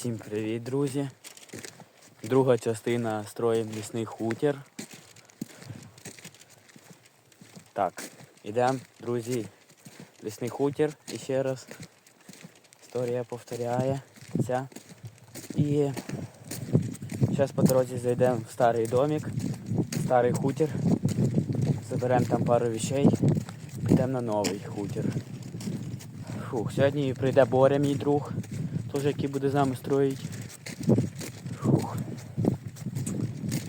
Всім привіт, друзі! Друга частина строїм лісний хутір. Так, ідемо, друзі. Лісний хутір і ще раз. Історія повторяється. І зараз по дорозі зайдемо в старий домик, старий хутір. Заберемо там пару вещей, підемо на новий хутір. Фух, сьогодні прийде Боря, мій друг, теж який буде з нами строїти. Фух.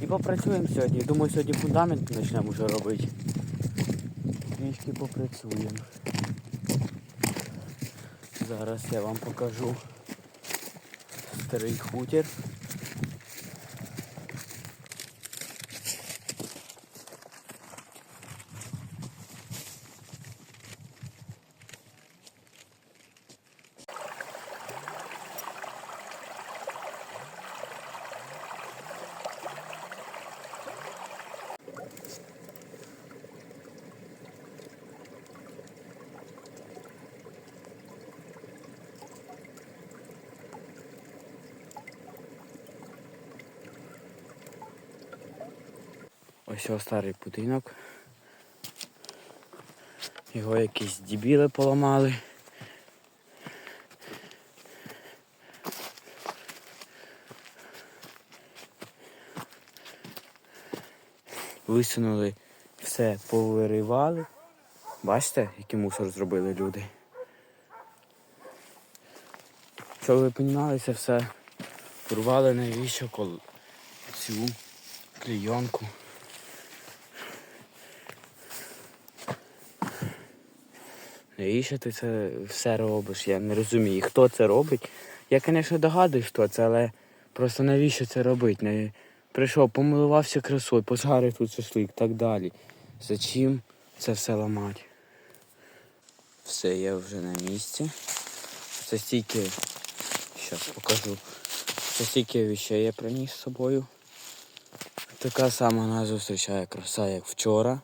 І попрацюємо сьогодні. Думаю, сьогодні фундамент почнемо вже робити. Трішки попрацюємо. Зараз я вам покажу старий хутір. Ось ось старий будинок. Його якісь дібіли поламали. Висунули все, повиривали. Бачите, який мусор зробили люди. Щоб ви розуміли, це все порвали навіщо цю клейонку. Навіщо ти це все робиш? Я не розумію, хто це робить. Я, звісно, догадуюсь, хто це, але просто навіщо це робити? Не... Прийшов, помилувався красою, пожарив тут шашлик і так далі. Зачим це все ламати? Все, я вже на місці. Це стільки. Зараз покажу. Це стільки вещей я приніс з собою. Така сама нас зустрічає краса, як вчора.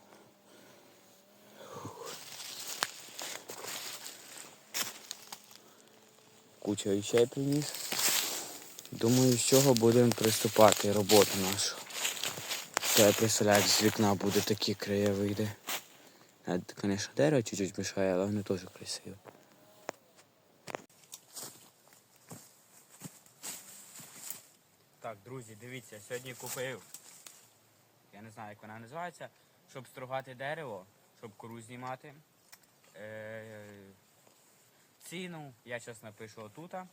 Куча вещей приніс. Думаю, з чого будемо приступати роботу нашу. Це я представляю, з вікна буде такі краєвиди. Звісно, дерево чуть-чуть мішає, але воно теж красиво. Так, друзі, дивіться, сьогодні купив. Я не знаю, як вона називається. Щоб стругати дерево, щоб кору знімати. Е, ціну я зараз напишу отута.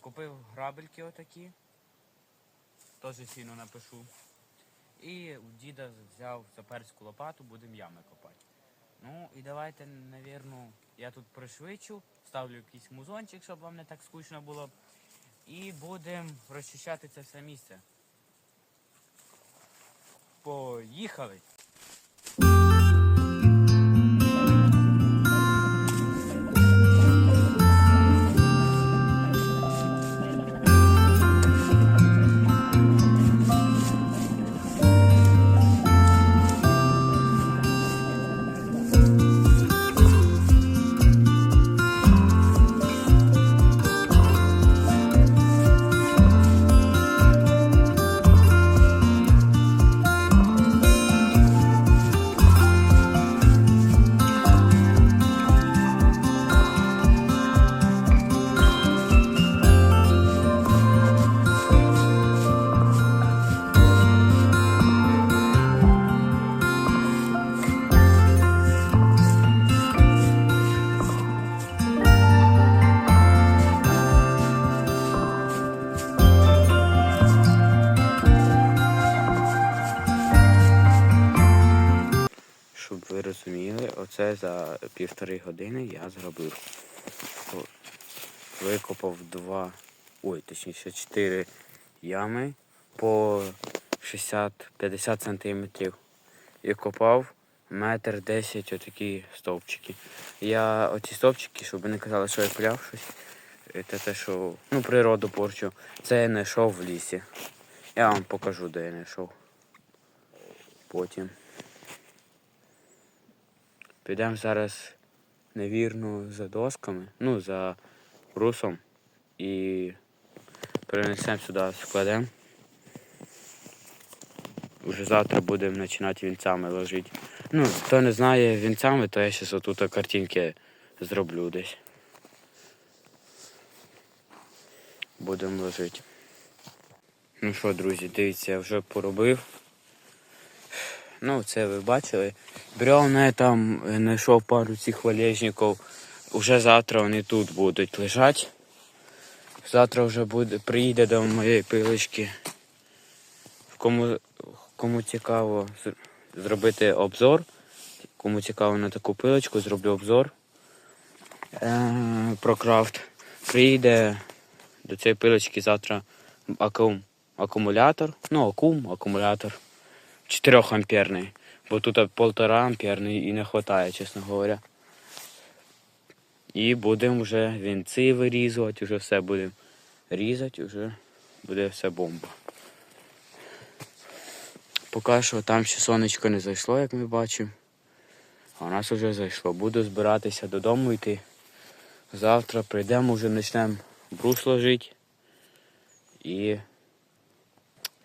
Купив грабельки отакі. Теж ціну напишу. І у діда взяв саперську лопату, будемо ями копати. Ну і давайте, навірно, я тут пришвидшу, ставлю якийсь музончик, щоб вам не так скучно було. І будемо розчищати це все місце. Поїхали! Оце за півтори години я зробив. Викопав два, ой, точніше, чотири ями по 60-50 сантиметрів. І копав метр десять отакі стовпчики. Я оці стовпчики, щоб не казали, що я пиляв щось. Це те, що ну, природу порчу. Це я знайшов в лісі. Я вам покажу, де я знайшов. Потім. Підемо зараз невірно за досками, ну, за брусом. і перенесемо сюди, складемо. Уже завтра будемо починати вінцями ложити. Ну, хто не знає вінцями, то я зараз отут картинки зроблю десь. Будемо ложити. Ну що, друзі, дивіться, я вже поробив. Ну, це ви бачили. Я там е, знайшов пару цих валежників. Уже завтра вони тут будуть лежати. Завтра вже буде, приїде до моєї пилочки. Кому, кому цікаво зробити обзор, кому цікаво на таку пилочку, зроблю обзор е, про крафт. Приїде до цієї пилочки завтра акум, акумулятор. Ну, акум, акумулятор. 4 амперний. Бо тут 1,5 амперний і не вистачає, чесно говоря. І будемо вже вінці вирізувати, вже все будемо різати, вже буде все бомба. Поки що там ще сонечко не зайшло, як ми бачимо. А у нас вже зайшло. Буду збиратися додому йти. Завтра прийдемо, вже почнемо брус ложити. І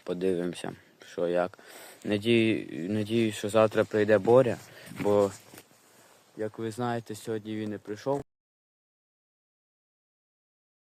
подивимося, що як. Надію, надію, що завтра прийде Боря, бо, як ви знаєте, сьогодні він не прийшов.